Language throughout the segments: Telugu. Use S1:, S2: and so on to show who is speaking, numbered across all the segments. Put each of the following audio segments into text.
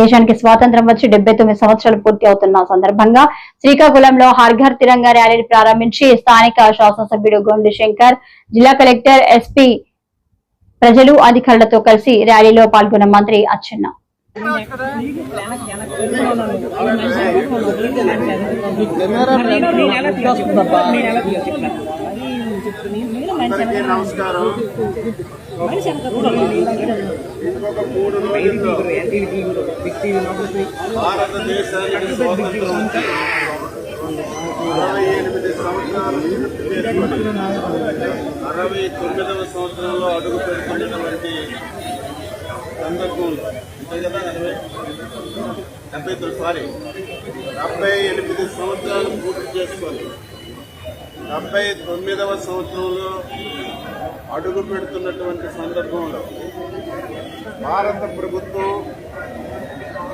S1: దేశానికి స్వాతంత్రం వచ్చి డెబ్బై తొమ్మిది సంవత్సరాలు పూర్తి అవుతున్న సందర్భంగా శ్రీకాకుళంలో హర్ఘర్ తిరంగా ర్యాలీని ప్రారంభించి స్థానిక శాసనసభ్యుడు గొండు శంకర్ జిల్లా కలెక్టర్ ఎస్పీ ప్రజలు అధికారులతో కలిసి ర్యాలీలో పాల్గొన్న మంత్రి అచ్చెన్న.
S2: అందరికీ నమస్కారం. ఇంకొక మూడు రోజుల్లో భారతదేశానికి స్వాతంత్రం అరవై ఎనిమిది సంవత్సరాలు అరవై తొమ్మిదవ సంవత్సరంలో అడుగు పెడుతున్నటువంటి సందర్భం అంతే కదా? అరవై? డెబ్బై తొమ్మిది సారీ. డెబ్బై ఎనిమిది సంవత్సరాలు పూర్తి చేసుకోవాలి. డెబ్బై తొమ్మిదవ సంవత్సరంలో అడుగు పెడుతున్నటువంటి సందర్భంలో భారత ప్రభుత్వం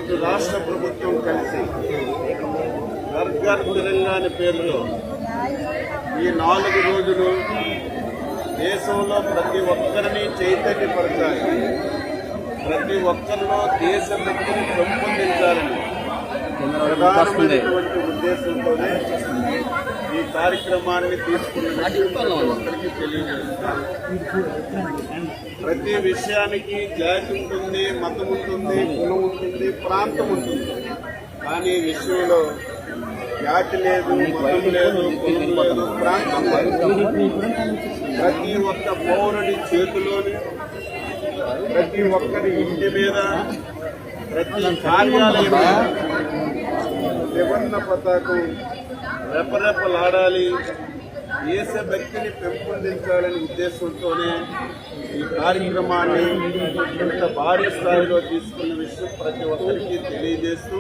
S2: ఇటు రాష్ట్ర ప్రభుత్వం కలిసి గర్గర్ తెలంగాణ పేరులో ఈ నాలుగు రోజులు దేశంలో ప్రతి ఒక్కరిని చైతన్యపరచాలి. ప్రతి ఒక్కరిలో దేశభక్తిని పెంపొందించాలని ప్రధానమైనటువంటి ఉద్దేశంతోనే ఈ కార్యక్రమాన్ని తీసుకున్న తెలియజేస్తాను. ప్రతి విషయానికి జాతి ఉంటుంది మతం ఉంటుంది కులం ఉంటుంది ప్రాంతం ఉంటుంది. కానీ విషయంలో జాతి లేదు మతం లేదు కులం లేదు ప్రాంతం లేదు. ప్రతి ఒక్క పౌరుడి చేతిలోని ప్రతి ఒక్కరి ఇంటి మీద ప్రతి కార్యాలయం మీద త్రివర్ణ పతాకం రెపరెపలాడాలి. దేశభక్తిని పెంపొందించాలనే ఉద్దేశంతోనే ఈ కార్యక్రమాన్ని ఇంత భారీ స్థాయిలో తీసుకున్న విషయం ప్రతి ఒక్కరికి తెలియజేస్తూ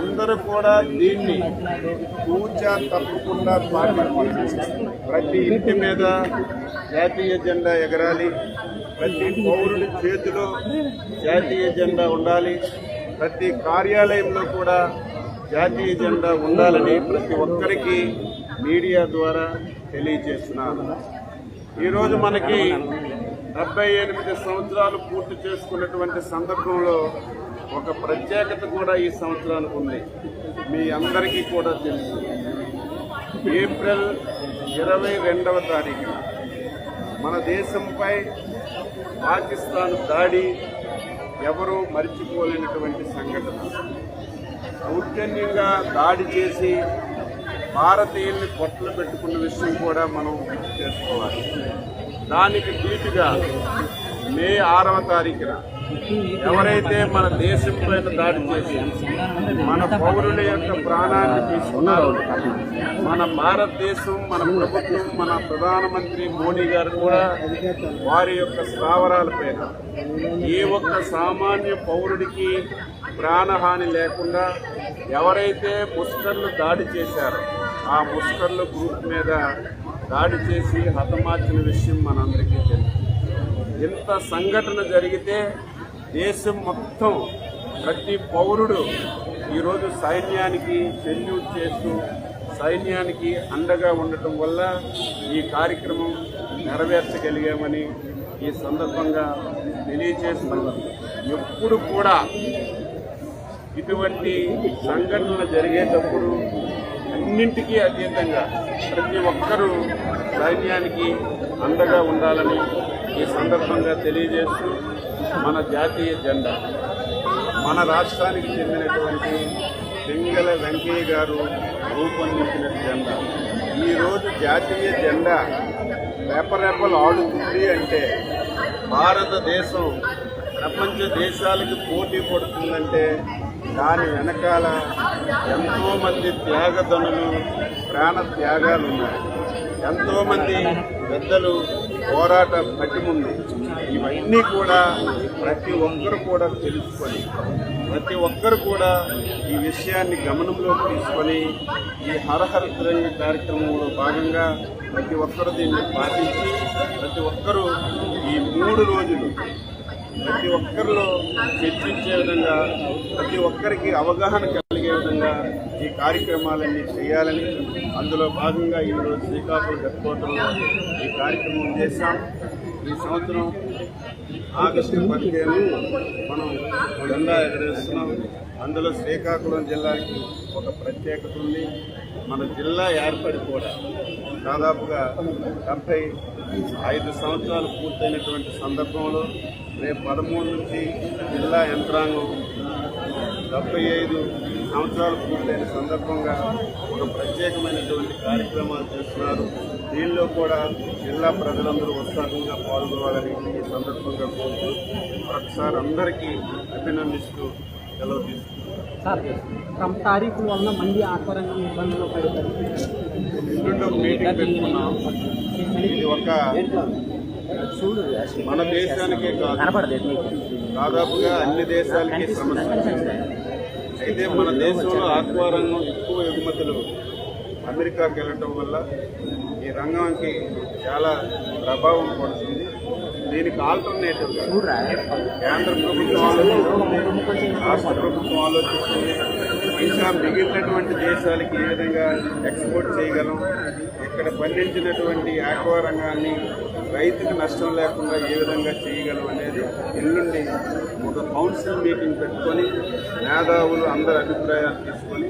S2: అందరూ కూడా దీన్ని పూజ తప్పకుండా పాటించాలి ప్రతి ఇంటి మీద జాతీయ జెండా ఎగరాలి. ప్రతి పౌరుడి చేతిలో జాతీయ జెండా ఉండాలి. ప్రతి కార్యాలయంలో కూడా జాతీయ జెండా ఉండాలని ప్రతి ఒక్కరికి మీడియా ద్వారా తెలియజేస్తున్నాను. ఈరోజు మనకి డెబ్బై ఎనిమిది సంవత్సరాలు పూర్తి చేసుకున్నటువంటి సందర్భంలో ఒక ప్రత్యేకత కూడా ఈ సంవత్సరానికి ఉంది. మీ అందరికీ కూడా తెలుసు. ఏప్రిల్ ఇరవై రెండవ తారీఖున మన దేశంపై పాకిస్తాన్ దాడి ఎవరూ మరిచిపోలేనటువంటి సంఘటన. దౌర్జన్యంగా దాడి చేసి భారతీయుల్ని పొట్టలు పెట్టుకున్న విషయం కూడా మనం చేసుకోవాలి దానికి ధీటుగా మే ఆరవ తారీఖున ఎవరైతే మన దేశం పైన దాడి చేసి మన పౌరుల యొక్క ప్రాణాన్ని తీసుకున్నారో మన భారతదేశం మన ప్రభుత్వం మన ప్రధానమంత్రి మోడీ గారు కూడా వారి యొక్క స్థావరాల పైన ఏ ఒక్క సామాన్య పౌరుడికి ప్రాణహాని లేకుండా ఎవరైతే ముస్కర్లు దాడి చేశారో ఆ ముస్కర్ల గ్రూప్ మీద దాడి చేసి హతమార్చిన విషయం మనందరికీ తెలుసు. ఇంత సంఘటన జరిగితే దేశం మొత్తం ప్రతి పౌరుడు ఈరోజు సైన్యానికి సెల్యూట్ చేస్తూ సైన్యానికి అండగా ఉండటం వల్ల ఈ కార్యక్రమం నెరవేర్చగలిగామని ఈ సందర్భంగా తెలియజేస్తున్నాం ఎప్పుడు కూడా ఇటువంటి సంఘటనలు జరిగేటప్పుడు అన్నింటికీ అతీతంగా ప్రతి ఒక్కరూ సైన్యానికి అండగా ఉండాలని ఈ సందర్భంగా తెలియజేస్తూ మన జాతీయ జెండా మన రాష్ట్రానికి చెందినటువంటి సింగల వెంకయ్య గారు రూపొందించిన జెండా. ఈరోజు జాతీయ జెండా రెపరెపలు ఆడుతుంది అంటే భారతదేశం ప్రపంచ దేశాలకు పోటీ పడుతుందంటే దాని వెనకాల ఎంతోమంది త్యాగధనులు ప్రాణ త్యాగాలు ఉన్నాయి ఎంతోమంది పెద్దలు పోరాట పట్టిముంది ఇవన్నీ కూడా ప్రతి ఒక్కరు కూడా తెలుసుకొని ప్రతి ఒక్కరు కూడా ఈ విషయాన్ని గమనంలోకి తీసుకొని ఈ హరహర తిరంగ కార్యక్రమంలో భాగంగా ప్రతి ఒక్కరు దీన్ని పాటించి ప్రతి ఒక్కరూ ఈ మూడు రోజులు ప్రతి ఒక్కరిలో చర్చించే విధంగా ప్రతి ఒక్కరికి అవగాహన కలిగే విధంగా ఈ కార్యక్రమాలన్నీ చేయాలని అందులో భాగంగా ఈరోజు శ్రీకాకుళం హెడ్ ఈ కార్యక్రమం చేశాం. ఈ సంవత్సరం ఆగస్టు పదిహేను మనం జెండా ఎగరేస్తున్నాం. అందులో శ్రీకాకుళం జిల్లాకి ఒక ప్రత్యేకత ఉంది. మన జిల్లా ఏర్పడిపోవడం దాదాపుగా డెబ్బై ఐదు సంవత్సరాలు పూర్తయినటువంటి సందర్భంలో రేపు పదమూడు నుంచి జిల్లా యంత్రాంగం డెబ్బై ఐదు సంవత్సరాలు పూర్తయిన సందర్భంగా ఒక ప్రత్యేకమైనటువంటి కార్యక్రమాలు చేస్తున్నారు. దీనిలో కూడా జిల్లా ప్రజలందరూ ఉత్సాహంగా పాల్గొనాలని ఈ సందర్భంగా కోరుతూ ఒకసారి అందరికీ అభినందిస్తూ
S3: సార్ తారీఖుల వలన మంది ఆత్మరంగం ఇబ్బందులు పడతారు
S2: ఒక ఇది ఒక మన దేశానికే కాదు. దాదాపుగా అన్ని దేశాలకి సమస్య అయితే మన దేశంలో ఆక్వా రంగం ఎక్కువ ఎగుమతులు అమెరికాకి వెళ్ళటం వల్ల ఈ రంగానికి చాలా ప్రభావం పడుతుంది. దీనికి ఆల్టర్నేటివ్ కేంద్ర ప్రభుత్వం రాష్ట్ర ప్రభుత్వం ఆలోచిస్తుంది. ఇంకా మిగిలినటువంటి దేశాలకి ఏ విధంగా ఎక్స్పోర్ట్ చేయగలం ఇక్కడ పండించినటువంటి ఆక్వా రంగాన్ని రైతుకు నష్టం లేకుండా ఏ విధంగా చేయగలం అనేది ఎల్లుండి ఒక కౌన్సిల్ మీటింగ్ పెట్టుకొని మేధావులు అందరి అభిప్రాయాలు తీసుకొని